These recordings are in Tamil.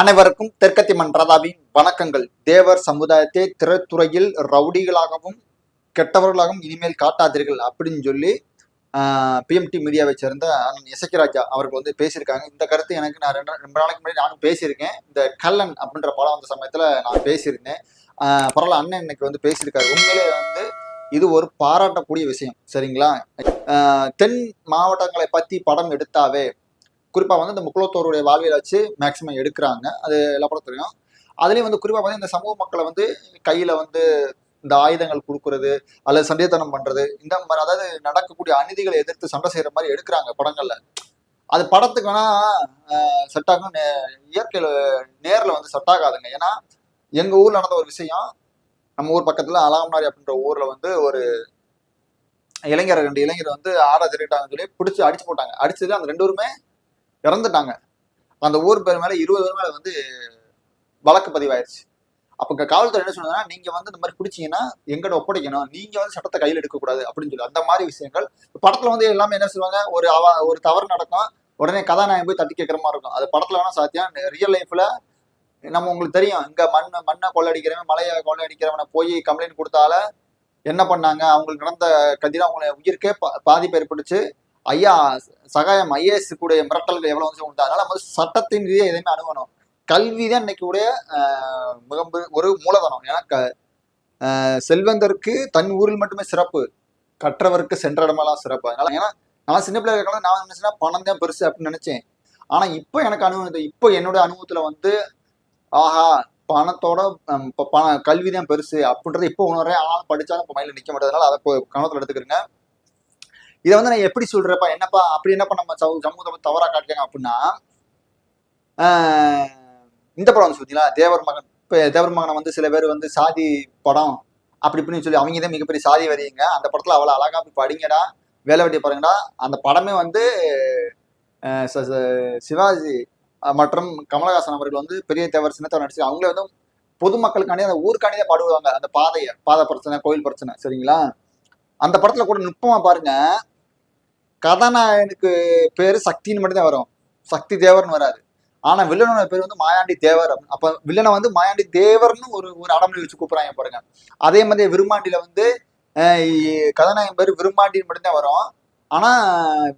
அனைவருக்கும் தெற்கத்தி பிரதாபின் வணக்கங்கள். தேவர் சமுதாயத்தை திரைத்துறையில் ரவுடிகளாகவும் கெட்டவர்களாகவும் இனிமேல் காட்டாதீர்கள் அப்படின்னு சொல்லி பிஎம்டி மீடியாவை சேர்ந்த அண்ணன் இசக்கிராஜா அவர்கள் வந்து பேசியிருக்காங்க. இந்த கருத்து எனக்கு நான் ரெண்டு ரெண்டு நாளைக்கு முன்னாடி நானும் பேசியிருக்கேன். இந்த கல்லன் அப்படின்ற படம் வந்த சமயத்தில் நான் பேசியிருந்தேன். பரவாயில்ல அண்ணன் இன்னைக்கு வந்து பேசியிருக்காரு. உண்மையிலே வந்து இது ஒரு பாராட்டக்கூடிய விஷயம். சரிங்களா? தென் மாவட்டங்களை பற்றி படம் எடுத்தாவே குறிப்பாக வந்து இந்த முக்குலத்தோருடைய வாழ்வியலை வச்சு மேக்சிமம் எடுக்கிறாங்க. அது எல்லா படம் தெரியும் அதுலேயும் வந்து குறிப்பாக வந்து இந்த சமூக மக்களை வந்து கையில் வந்து இந்த ஆயுதங்கள் கொடுக்கறது அல்லது சண்டைத்தனம் பண்ணுறது இந்த மாதிரி அதாவது நடக்கக்கூடிய அநீதிகளை எதிர்த்து சண்டை செய்கிற மாதிரி எடுக்கிறாங்க படங்களில். அது படத்துக்கு வேணா செட் ஆகும். நே- இயற்கையில் நேரில் வந்து செட் ஆகாதுங்க. ஏன்னா எங்கள் ஊரில் நடந்த ஒரு விஷயம் நம்ம ஊர் பக்கத்தில் அலாமனாரி அப்படின்ற ஊரில் வந்து ஒரு இளைஞர் ரெண்டு இளைஞர் வந்து ஆடை திருட்டாங்கன்னு சொல்லி பிடிச்சி அடிச்சு போட்டாங்க. அடிச்சது அந்த ரெண்டு பேருமே இறந்துட்டாங்க. அந்த ஊர் பேர் மேல இருபது பேர் மேல வந்து வழக்கு பதிவாயிருச்சு. அப்ப காவல்துறை என்ன சொன்னதுன்னா நீங்க வந்து இந்த மாதிரி பிடிச்சீங்கன்னா எங்கிட்ட ஒப்படைக்கணும். நீங்க வந்து சட்டத்தை கையில் எடுக்கக்கூடாது அப்படின்னு சொல்லி. அந்த மாதிரி விஷயங்கள். படத்துல வந்து எல்லாமே என்ன சொல்லுவாங்க? ஒரு அவ ஒரு தவறு நடக்கும். உடனே கதாநாயகன் போய் தட்டி கேட்கற மாதிரி இருக்கும். அது படத்துல வேணா சாத்தியம். ரியல் லைஃப்ல நம்ம உங்களுக்கு தெரியும். இங்க மண் மண்ணை கொள்ளடிக்கிறவன் மலையை கொள்ளடிக்கிறவனை போய் கம்ப்ளைண்ட் கொடுத்தால என்ன பண்ணாங்க? அவங்களுக்கு நடந்த கதிர அவங்களை உயிருக்கே பா- பாதிப்பு ஏற்பட்டுச்சு. ஐயா சகாயம் ஐஏஎஸ் கூடிய மிரட்டல்கள் எவ்வளவு வந்து உண்டு அதனால நம்ம சட்டத்தின் ரீதியாக எதையுமே அணுகணும். கல்வி தான் இன்னைக்கு உடைய மிக ஒரு மூலதனம். ஏன்னா க- செல்வந்தருக்கு தன் ஊரில் மட்டுமே சிறப்பு. கற்றவருக்கு சென்ற இடமெல்லாம் சிறப்பு. அதனால ஏன்னா நான் சின்ன பிள்ளைங்க இருக்கலாம் நான் நினைச்சேன்னா பணம் தான் பெருசு அப்படின்னு நினைச்சேன். ஆனா இப்போ எனக்கு அனுபவம் இப்போ என்னோட அனுபவத்துல வந்து ஆஹா பணத்தோட இப்போ பணம் பண கல்வி தான் பெருசு அப்படின்றத இப்போ உணர்றேன். ஆனாலும் படிச்சாலும் இப்போ மைண்ட்ல நிற்க மாட்டேதுனால அதை இப்போ எடுத்துக்கிறேங்க. இதை வந்து நான் எப்படி சொல்றப்பா? என்னப்பா? அப்படி என்னப்பா நம்ம சமூ- சமூகத்தை தவறா காட்டுறாங்க அப்படின்னா இந்த படம் வந்து பார்த்தீங்களா தேவர் மகன் இப்போ தேவர் மகனை வந்து சில பேர் வந்து சாதி படம் அப்படி இப்படின்னு சொல்லி அவங்க தான் மிகப்பெரிய சாதி வரிங்க. அந்த படத்துல அவ்வளோ அழகா போய் படிங்கடா வேலை வெட்டி பாருங்கடா. அந்த படமே வந்து சிவாஜி மற்றும் கமலஹாசன் அவர்கள் வந்து பெரிய தேவர் சின்னத்தவர் நடிச்சு அவங்களே வந்து பொதுமக்களுக்காண்டி அந்த ஊருக்காண்டி தான் பாடுவாங்க. அந்த பாதையை பாதை பிரச்சனை கோயில் பிரச்சனை சரிங்களா? அந்த படத்துல கூட நுட்பமா பாருங்க கதாநாயகனுக்கு பேரு சக்தின்னு மட்டும்தான் வரும். சக்தி தேவர்னு வராது. ஆனா வில்லனோட பேர் வந்து மாயாண்டி தேவர் அப்ப வில்லனை வந்து மாயாண்டி தேவர்னு ஒரு ஒரு அடமொழி வச்சு கூப்பிடுறாங்க பாருங்க. அதே மாதிரி விரும்மாண்டியில வந்து கதாநாயகன் பேர் விரும்மாண்டின்னு மட்டும்தான் வரும். ஆனா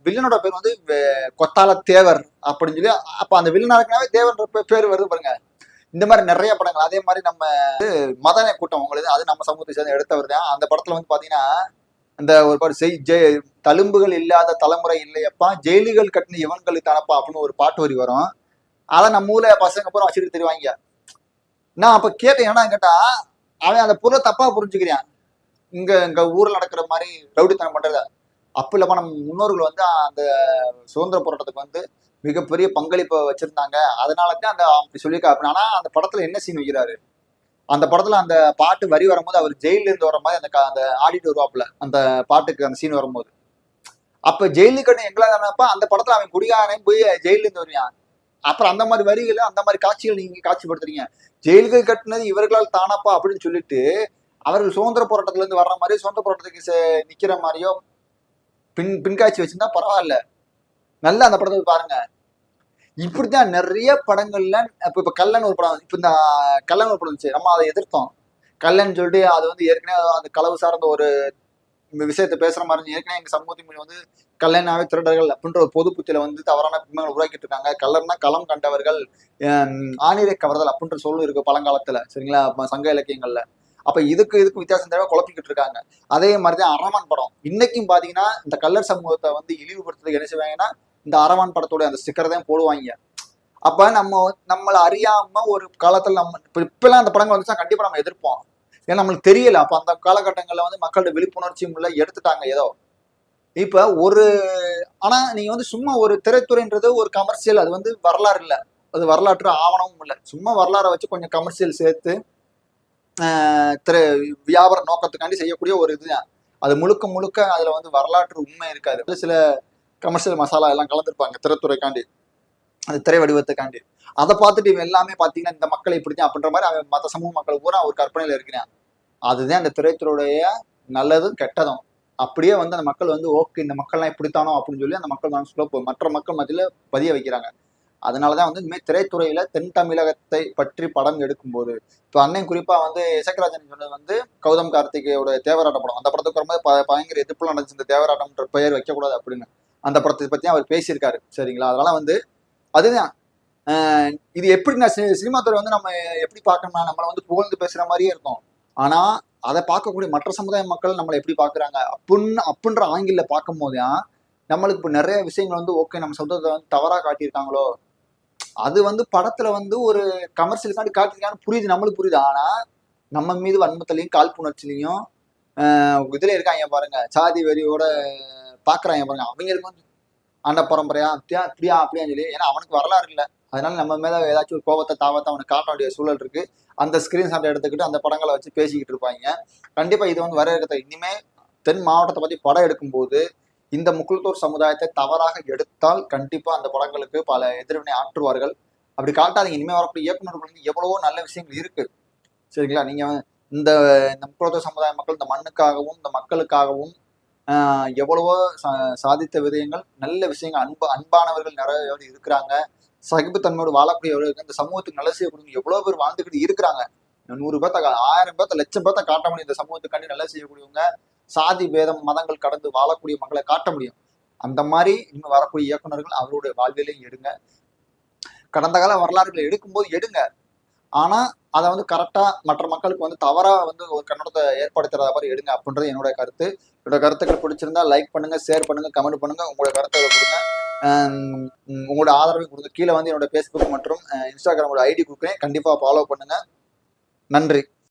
வில்லனோட பேர் வந்து கொத்தால தேவர் அப்படின்னு சொல்லி அப்ப அந்த வில்லனா இருக்கனாவே தேவர்ன்ற பேர் வருது பாருங்க. இந்த மாதிரி நிறைய படங்கள். அதே மாதிரி நம்ம மதன கூட்டம் உங்களுக்கு அது நம்ம சமூகத்தை சேர்ந்து எடுத்தவர் தான். அந்த படத்துல வந்து பாத்தீங்கன்னா அந்த ஒரு பாட்டு செய் ஜெய் தழும்புகள் இல்லாத தலைமுறை இல்லையப்பா. ஜெயிலுகள் கட்டின இவன்களுக்கு தானப்பா அப்படின்னு ஒரு பாட்டு வரி வரும். அதை நம்ம ஊர்ல பசங்க பூரா வச்சுட்டு தெரிவாங்க நான் அப்ப கேட்டேன் ஏன்னா கேட்டா அவன் அந்த பொருளை தப்பா புரிஞ்சுக்கிறான். இங்க இங்க ஊர்ல நடக்கிற மாதிரி ரவுடித்தனம் பண்றத. அப்ப இல்லப்பா நம்ம முன்னோர்கள் வந்து அந்த சுதந்திர போராட்டத்துக்கு வந்து மிகப்பெரிய பங்களிப்பை வச்சிருந்தாங்க. அதனால தான் அந்த அப்படி சொல்லியிருக்கா அப்படின்னா அந்த படத்துல என்ன சீன் வைக்கிறாரு? அந்த படத்துல அந்த பாட்டு வரி வரும்போது அவர் ஜெயில இருந்து வர மாதிரி அந்த அந்த ஆடிட்டு வருவாப்புல. அந்த பாட்டுக்கு அந்த சீன் வரும்போது. அப்ப ஜெயிலுக்கு கட்டு எங்களா தானப்ப அந்த படத்துல அவன் குடிகாரன் போய் ஜெயில இருந்து வருவான். அப்புறம் அந்த மாதிரி வரிகள் அந்த மாதிரி காட்சிகள் நீங்க காட்சிப்படுத்துறீங்க. ஜெயில்கள் கட்டினது இவர்களால் தானப்பா அப்படின்னு சொல்லிட்டு அவர்கள் சுதந்திர போராட்டத்துல இருந்து வர்ற மாதிரி சுதந்திர போராட்டத்துக்கு சே- நிக்கிற மாதிரியோ பின் பின்காட்சி வச்சிருந்தா பரவாயில்ல. நல்லா அந்த படத்தை பாருங்க. இப்படிதான் நிறைய படங்கள்ல இப்ப இப்ப கல்லன் ஒரு படம் இப்ப இந்த கல்லன் ஒரு படம் இருந்துச்சு. நம்ம அதை எதிர்த்தோம். கல்லன் சொல்லிட்டு அது வந்து ஏற்கனவே அந்த களவு சார்ந்த ஒரு விஷயத்தை பேசுற மாதிரி ஏற்கனவே எங்க சமூகத்தின் வந்து கல்லனாவே திருடர்கள் அப்படின்ற ஒரு பொது புத்தியில வந்து தவறான பிம்பங்களை உருவாக்கிட்டு இருக்காங்க. கல்லர்னா களம் கண்டவர்கள் ஆணிரை கவர்தல் அப்படின்ற சொல்லும் இருக்கு பழங்காலத்துல சரிங்களா? சங்க இலக்கியங்கள்ல. அப்ப இதுக்கு இதுக்கு வித்தியாசம் தேவை குழப்பிக்கிட்டு இருக்காங்க. அதே மாதிரிதான் அரமன் படம். இன்னைக்கும் பாத்தீங்கன்னா இந்த கல்லர் சமூகத்தை வந்து இழிவுபடுத்துறதுக்கு என்ன செய்வாங்கன்னா இந்த அரவான் படத்தோட அந்த ஸ்டிக்கர் தான் போடுவாங்க. அப்ப நம்ம நம்மளை அறியாம ஒரு காலத்துல நம்ம இப்போ இப்பெல்லாம் அந்த படங்கள் வந்துச்சா கண்டிப்பா நம்ம எதிர்ப்போம். ஏன்னா நம்மளுக்கு தெரியல. அப்ப அந்த காலகட்டங்கள்ல வந்து மக்களோட விழிப்புணர்ச்சியும் இல்ல எடுத்துட்டாங்க ஏதோ. இப்ப ஒரு ஆனா நீங்க வந்து சும்மா ஒரு திரைத்துறைன்றது ஒரு கமர்ஷியல் அது வந்து வரலாறு இல்ல. அது வரலாற்று ஆவணமும் இல்ல. சும்மா வரலாறை வச்சு கொஞ்சம் கமர்ஷியல் சேர்த்து திரு திரை வியாபார நோக்கத்துக்காண்டி செய்யக்கூடிய ஒரு இதுதான். அது முழுக்க முழுக்க அதுல வந்து வரலாற்று உண்மை இருக்காது. சில கமர்ஷியல் மசாலா எல்லாம் கலந்துருப்பாங்க திரைத்துறைக்காண்டி அது திரை வடிவத்துக்காண்டி. அதை பார்த்துட்டு இவன் எல்லாமே பார்த்தீங்கன்னா இந்த மக்களை இப்படிதான் அப்படின்ற மாதிரி அவன் மற்ற சமூக மக்கள் பூரா ஒரு கற்பனையில இருக்கிறான். அதுதான் அந்த திரைத்துறையுடைய நல்லதும் கெட்டதும். அப்படியே வந்து அந்த மக்கள் வந்து ஓகே இந்த மக்கள்லாம் இப்படித்தானோ அப்படின்னு சொல்லி அந்த மக்கள் மனசுக்குள்ள போ- மற்ற மக்கள் மத்தியில் பதிய வைக்கிறாங்க. அதனாலதான் வந்து இனிமேல் திரைத்துறையில தென் தமிழகத்தை பற்றி படம் எடுக்கும்போது இப்போ அண்ணன் குறிப்பா வந்து இசக்கராஜன் சொன்னது வந்து கௌதம் கார்த்திகேயோட தேவராட்டம் படம். அந்த படத்துக்கு வரும்போது ப- பயங்கர எதிர்ப்புலாம் நடந்துச்சு இந்த தேவராட்டம்ன்ற பெயர் வைக்கக்கூடாது அப்படின்னு. அந்த படத்தை பத்தி அவர் பேசியிருக்காரு. சரிங்களா? அதனால வந்து அதுதான். இது எப்படி நான் சி- சினிமா துறை வந்து நம்ம எப்படி பார்க்கணும்னா நம்மளை வந்து புகழ்ந்து பேசுற மாதிரியே இருக்கும். ஆனா அதை பார்க்கக்கூடிய மற்ற சமுதாய மக்கள் நம்மளை எப்படி பார்க்குறாங்க? அப்புன்னு அப்புன்ற ஆங்கில பார்க்கும் போதுதான் நம்மளுக்கு இப்போ நிறைய விஷயங்கள் வந்து ஓகே நம்ம சொந்தத்தை வந்து தவறா காட்டியிருக்காங்களோ? அது வந்து படத்துல வந்து ஒரு கமர்ஷியலுக்காண்டி காட்டியிருக்கான்னு புரியுது நம்மளுக்கு புரியுது. ஆனா நம்ம மீது வன்மத்திலையும் காழ்ப்புணர்ச்சிலையும் இதில் இதுல இருக்காங்க பாருங்க. சாதி வெறியோட பாக்குறாங்க பாருங்க. அவங்களுக்கு வந்து ஆண்ட பரம்பரையா அப்படியா அப்படியா அப்படியான்னு சொல்லி ஏன்னா அவனுக்கு வரலாறு இல்லை. அதனால நம்ம மேல ஏதாச்சும் ஒரு கோபத்தை தாவத்தை அவனுக்கு காட்ட வேண்டிய சூழல் இருக்கு. அந்த ஸ்கிரீன்ஷாட் எடுத்துக்கிட்டு அந்த படங்களை வச்சு பேசிக்கிட்டு இருப்பாங்க. கண்டிப்பா இது வந்து வர இருக்கிற இனிமே தென் மாவட்டத்தை பத்தி படம் எடுக்கும்போது இந்த முக்குளத்தூர் சமுதாயத்தை தவறாக எடுத்தால் கண்டிப்பா அந்த படங்களுக்கு பல எதிர்வினை ஆற்றுவார்கள். அப்படி காட்டாதீங்க. இனிமே வரக்கூடிய இயக்குநர்கள் வந்து எவ்வளவோ நல்ல விஷயங்கள் இருக்கு. சரிங்களா? நீங்க இந்த இந்த முக்குளத்தூர் சமுதாய மக்கள் இந்த மண்ணுக்காகவும் இந்த மக்களுக்காகவும் எவ்வளவோ சா- சாதித்த விதயங்கள் நல்ல விஷயங்கள் அன்பு அன்பானவர்கள் நிறைய இருக்கிறாங்க. சகிப்புத்தன்மையோடு வாழக்கூடியவர்கள் இந்த சமூகத்துக்கு நல்ல கொடுங்க. எவ்வளவு பேர் வாழ்ந்துக்கிட்டு இருக்கிறாங்க. நூறு பேர்த்த ஆயிரம் பேர்த்த லட்சம் பேர்த்த காட்ட முடியும். இந்த சமூகத்துக்காண்டி நல்ல செய்யக்கூடியவங்க சாதி பேதம் மதங்கள் கடந்து வாழக்கூடிய மக்களை காட்ட முடியும். அந்த மாதிரி இன்னும் வரக்கூடிய இயக்குனர்கள் அவருடைய வாழ்விலையும் எடுங்க. கடந்த கால வரலாறுகளை எடுக்கும்போது எடுங்க. ஆனால் அதை வந்து கரெக்டாக மற்ற மக்களுக்கு வந்து தவறாக வந்து ஒரு கண்ணோட்டத்தை ஏற்படுத்துறத மாதிரி எடுங்க அப்படின்றது என்னோட கருத்து. என்னோட கருத்துக்கள் பிடிச்சிருந்தா லைக் பண்ணுங்கள் ஷேர் பண்ணுங்கள் கமெண்ட் பண்ணுங்கள் உங்களோட கருத்துக்களை கொடுங்க. உங்களோட ஆதரவை கொடுங்க கீழே வந்து என்னோட ஃபேஸ்புக் மற்றும் இன்ஸ்டாகிராமோட ஐடி கொடுக்குறேன். கண்டிப்பாக ஃபாலோ பண்ணுங்கள் நன்றி.